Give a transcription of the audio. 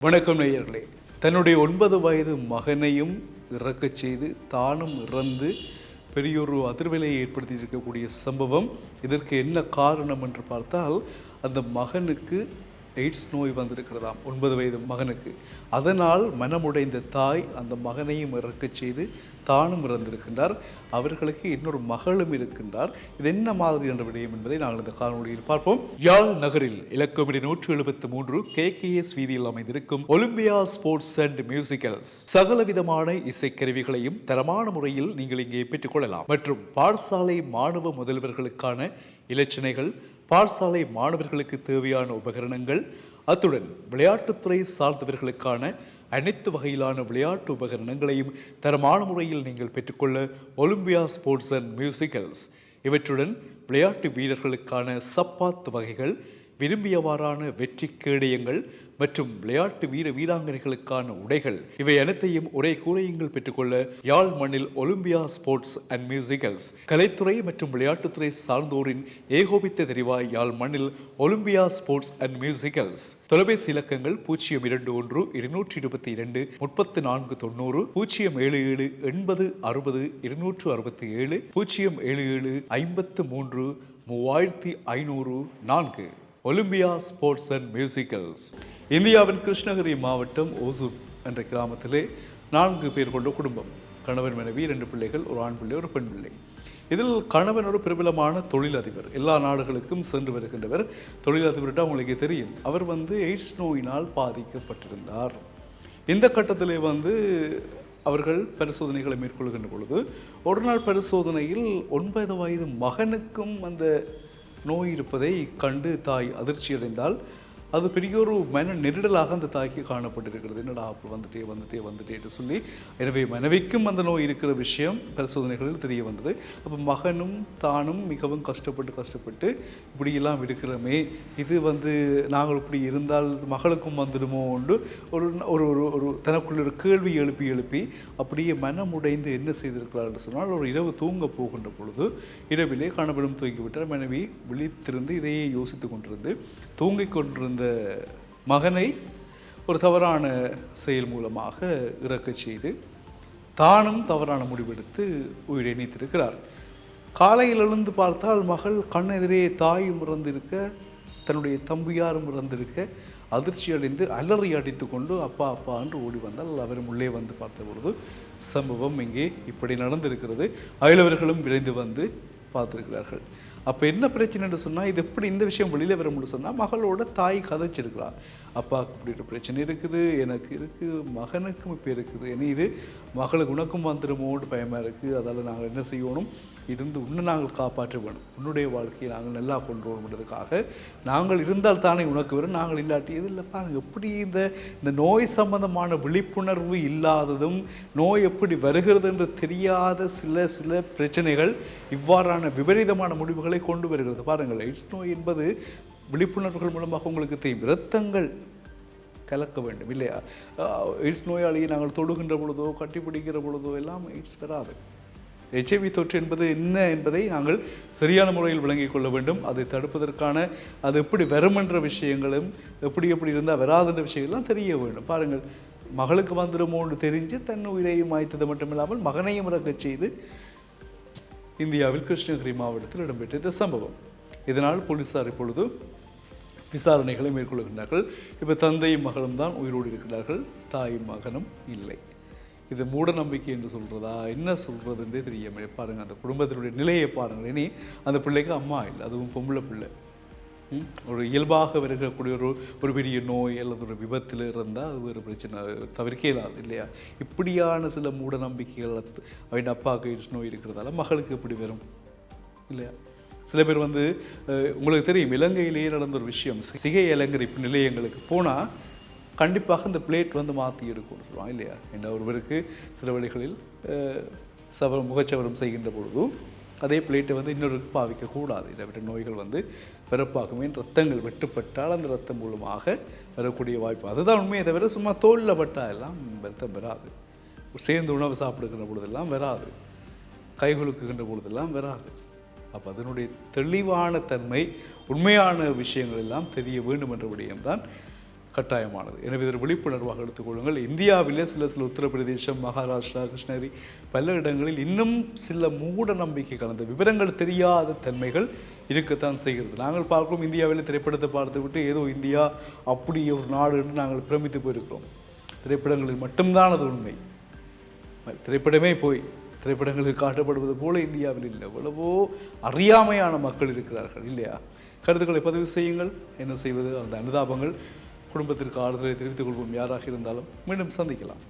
வணக்கம் நேயர்களே. தன்னுடைய ஒன்பது வயது மகனையும் இறக்கச் செய்து தானும் இறந்து பெரியொரு அதிர்வலையை ஏற்படுத்தி இருக்கக்கூடிய சம்பவம் இதற்கு என்ன காரணம் என்று பார்த்தால் அந்த மகனுக்கு எய்ட்ஸ் நோய் வந்திருக்கிறதாம் ஒன்பது வயது மகனுக்கு. அதனால் மனமுடைந்த தாய் அந்த மகனையும் இறக்கச் செய்து தானும் இறந்திருக்கின்றார். அவர்களுக்கு இன்னொரு மகளும் இருக்கின்றார். இது என்ன மாதிரி என்ற விடயம் என்பதை நாங்கள் இந்த காணொலியில் பார்ப்போம். யாழ் நகரில் இலக்கமிடி நூற்று எழுபத்தி மூன்று கே கே எஸ் வீதியில் அமைந்திருக்கும் ஒலிம்பியா ஸ்போர்ட்ஸ் அண்ட் மியூசிக்கல்ஸ் சகலவிதமான இசைக்கருவிகளையும் தரமான முறையில் நீங்கள் இங்கே பெற்றுக்கொள்ளலாம் மற்றும் பாடசாலை மாணவ முதல்வர்களுக்கான இலச்சினைகள் பாடசாலை மாணவர்களுக்கு தேவையான உபகரணங்கள் அத்துடன் விளையாட்டுத்துறை சார்ந்தவர்களுக்கான அனைத்து வகையிலான விளையாட்டு உபகரணங்களையும் தரமான முறையில் நீங்கள் பெற்றுக்கொள்ள ஒலிம்பியா ஸ்போர்ட்ஸ் அண்ட் மியூசிக்கல்ஸ் இவற்றுடன் விளையாட்டு வீரர்களுக்கான சப்பாத்து வகைகள் விரும்பியவாறான வெற்றி கேடயங்கள் மற்றும் விளையாட்டு வீர வீராங்கனைகளுக்கான உடைகள். இவை அனைத்தையும் ஒரே கூரையங்கள் பெற்றுக்கொள்ள யாழ் மண்ணில் ஒலிம்பியா ஸ்போர்ட்ஸ் அண்ட் மியூசிக்கல்ஸ் கலைத்துறை மற்றும் விளையாட்டுத்துறை சார்ந்தோரின் ஏகோபித்த தெரிவாய் யாழ் மண்ணில் ஒலிம்பியா ஸ்போர்ட்ஸ் அண்ட் மியூசிக்கல்ஸ் தொலைபேசி இலக்கங்கள் பூஜ்ஜியம் இரண்டு ஒன்று இருநூற்றி இருபத்தி இரண்டு முப்பத்து நான்கு தொண்ணூறு பூஜ்ஜியம் ஏழு ஏழு எண்பது அறுபது இருநூற்று அறுபத்தி ஏழு பூஜ்ஜியம் ஏழு ஏழு ஐம்பத்து மூன்று மூவாயிரத்தி ஐநூறு நான்கு. ஒலிம்பியா ஸ்போர்ட்ஸ் அண்ட் மியூசிக்கல்ஸ் இந்தியாவின் கிருஷ்ணகிரி மாவட்டம் ஓசூர் என்ற கிராமத்திலே நான்கு பேர் கொண்ட குடும்பம். கணவன் மனைவி இரண்டு பிள்ளைகள் ஒரு ஆண் பிள்ளை ஒரு பெண் பிள்ளை. இதில் கணவன் ஒரு பிரபலமான தொழிலதிபர். எல்லா நாடுகளுக்கும் சென்று வருகின்றவர். தொழிலதிபர்கிட்ட அவங்களுக்கு தெரியும். அவர் வந்து எய்ட்ஸ் நோயினால் பாதிக்கப்பட்டிருந்தார். இந்த கட்டத்திலே வந்து அவர்கள் பரிசோதனைகளை மேற்கொள்கின்ற பொழுது ஒரு நாள் பரிசோதனையில் ஒன்பது வயது மகனுக்கும் அந்த நோய் இருப்பதை கண்டு தாய் அதிர்ச்சியடைந்தால் அது பெரிய ஒரு மன நெருடலாக அந்த தாய்க்கு காணப்பட்டிருக்கிறது. என்னடா அப்போ வந்துட்டே வந்துட்டே வந்துட்டேன்னு சொல்லி எனவே மனைவிக்கும் அந்த நோய் இருக்கிற விஷயம் பரிசோதனைகளில் தெரிய வந்தது. அப்போ மகனும் தானும் மிகவும் கஷ்டப்பட்டு கஷ்டப்பட்டு இப்படியெல்லாம் இருக்கிறோமே இது வந்து நாங்கள் இப்படி இருந்தால் மகளுக்கும் வந்துடுமோ என்று ஒரு ஒரு ஒரு ஒரு தனக்குள்ள ஒரு கேள்வி எழுப்பி எழுப்பி அப்படியே மனமுடைந்து என்ன செய்திருக்கிறார் சொன்னால் ஒரு இரவு தூங்க போகின்ற பொழுது இரவிலே காணப்படும் தூங்கிவிட்டார். மனைவி விழித்திருந்து இதையே யோசித்து கொண்டிருந்து தூங்கிக் கொண்டிருந்த அந்த மகனை ஒரு தவறான செயல் மூலமாக இறக்கச் செய்து தானும் தவறான முடிவெடுத்து உயிரை நீத்திருக்கிறார். காலையில் எழுந்து பார்த்தால் மகள் கண்ணெதிரே தாயும் இறந்திருக்க தன்னுடைய தம்பியாரும் இறந்திருக்க அதிர்ச்சி அடைந்து அலறி அடித்து கொண்டு அப்பா அப்பா என்று ஓடி வந்தால் அவரும் உள்ளே வந்து பார்த்த பொழுது சம்பவம் இங்கே இப்படி நடந்திருக்கிறது. அயலவர்களும் விரைந்து வந்து பார்த்திருக்கிறார்கள். அப்போ என்ன பிரச்சனைன்னு சொன்னால் இது எப்படி இந்த விஷயம் வெளியில் வர முடியும் சொன்னால் மகளோட தாய் கதைச்சிருக்கிறார் அப்பாவுக்கு இப்படி ஒரு பிரச்சனை இருக்குது எனக்கு இருக்குது மகனுக்கும் இப்போ இருக்குது. என்ன இது மகளுக்கு உனக்கும் வந்துடுமோன்னு பயமாக இருக்குது அதால் நாங்கள் என்ன செய்யணும்? இருந்து உன்னை நாங்கள் காப்பாற்ற வேணும். உன்னுடைய வாழ்க்கையை நாங்கள் நல்லா கொண்டு வரணுன்றதுக்காக நாங்கள் இருந்தால் தானே உனக்கு வரும். நாங்கள் இல்லாட்டி இது இல்லை பாருங்கள் எப்படி இந்த இந்த நோய் சம்பந்தமான விழிப்புணர்வு இல்லாததும் நோய் எப்படி வருகிறது என்று தெரியாத சில சில பிரச்சனைகள் இவ்வாறான விபரீதமான முடிவுகளை கொண்டு வருகிறது. பாருங்கள் எய்ட்ஸ் நோய் என்பது விழிப்புணர்வுகள் மூலமாக உங்களுக்கு தெரியும் இரத்தங்கள் கலக்க வேண்டும் இல்லையா? எய்ட்ஸ் நோயாளியை நாங்கள் தொடுகின்ற பொழுதோ கட்டிப்பிடிக்கிற பொழுதோ எல்லாம் எய்ட்ஸ் வராது. ஹெச்ஐவி தொற்று என்பது என்ன என்பதை நாங்கள் சரியான முறையில் விளங்கிக் கொள்ள வேண்டும். அதை தடுப்பதற்கான அது எப்படி வரும் என்ற விஷயங்களும் எப்படி எப்படி இருந்தால் வராதுன்ற விஷயங்கள்லாம் தெரிய வேண்டும். பாருங்கள் மகளுக்கு வந்துடுமோன்னு தெரிஞ்சு தன் உயிரையும் மாய்த்தது மட்டுமில்லாமல் மகனையும் இறக்கச் செய்து இந்தியாவில் கிருஷ்ணகிரி மாவட்டத்தில் இடம்பெற்ற இந்த சம்பவம். இதனால் போலீஸார் இப்பொழுது விசாரணைகளை மேற்கொள்கின்றார்கள். இப்போ தந்தையும் மகளும் தான் உயிரோடு இருக்கிறார்கள். தாயும் மகனும் இல்லை. இது மூட நம்பிக்கை என்று சொல்கிறதா என்ன சொல்கிறதுன்றே தெரியாம பாருங்கள் அந்த குடும்பத்தினுடைய நிலையை பாருங்கள். இனி அந்த பிள்ளைக்கு அம்மா இல்லை. அதுவும் பொம்பளை பிள்ளை. ஒரு இயல்பாக வருகக்கூடிய ஒரு ஒரு பெரிய நோய் அல்லது ஒரு விபத்தில் இருந்தால் அது ஒரு பிரச்சனை. தவிர்க்க இயலாது இல்லையா? இப்படியான சில மூட நம்பிக்கைகள் அவன் அப்பாவுக்கு நோய் இருக்கிறதால மகளுக்கு எப்படி வரும்? இல்லையா? சில பேர் வந்து உங்களுக்கு தெரியும் இலங்கையிலேயே நடந்த ஒரு விஷயம். சிகை அலங்கரிப்பு நிலையங்களுக்கு போனால் கண்டிப்பாக இந்த பிளேட் வந்து மாற்றி எடுக்கும் சொல்லுவாங்க இல்லையா என்ன ஒருவருக்கு சில வழிகளில் சவரம் முகச்சவரம் செய்கின்ற பொழுது அதே பிளேட்டை வந்து இன்னொருக்கு பாவிக்கக்கூடாது இதை விட நோய்கள் வந்து பிறப்பாகுமே ரத்தங்கள் வெட்டுப்பட்டால் அந்த ரத்தம் மூலமாக வரக்கூடிய வாய்ப்பு. அதுதான் உண்மையை தவிர சும்மா தோலில் பட்டால் எல்லாம் ரத்தம் வராது. சேர்ந்து உணவு சாப்பிடுகின்ற பொழுதெல்லாம் வராது. கைகுலுக்குகின்ற பொழுதெல்லாம் வராது. அப்போ அதனுடைய தெளிவான தன்மை உண்மையான விஷயங்கள் எல்லாம் தெரிய வேண்டும் என்ற விடயம்தான் கட்டாயமானது. எனவே இதில் விழிப்புணர்வாக எடுத்துக்கொள்ளுங்கள் இந்தியாவிலே சில சில உத்தரப்பிரதேசம் மகாராஷ்டிரா கிருஷ்ணகிரி பல இடங்களில் இன்னும் சில மூட நம்பிக்கை கலந்த விவரங்கள் தெரியாத தன்மைகள் இருக்கத்தான் செய்கிறது. நாங்கள் பார்க்கிறோம் இந்தியாவில் திரைப்படத்தை பார்த்துவிட்டு ஏதோ இந்தியா அப்படி ஒரு நாடு என்று நாங்கள் பிரமித்து போயிருக்கிறோம். திரைப்படங்களில் மட்டும்தான் அது உண்மை. திரைப்படமே போய் திரைப்படங்களில் காட்டப்படுவது போல இந்தியாவில் இல்லை. எவ்வளவோ அறியாமையான மக்கள் இருக்கிறார்கள் இல்லையா? கருத்துக்களை பதிவு செய்யுங்கள். என்ன செய்வது? அந்த அனுதாபங்கள் குடும்பத்திற்கு ஆறுதலை தெரிவித்துக் கொள்வோம். யாராக இருந்தாலும் மீண்டும் சந்திக்கலாம்.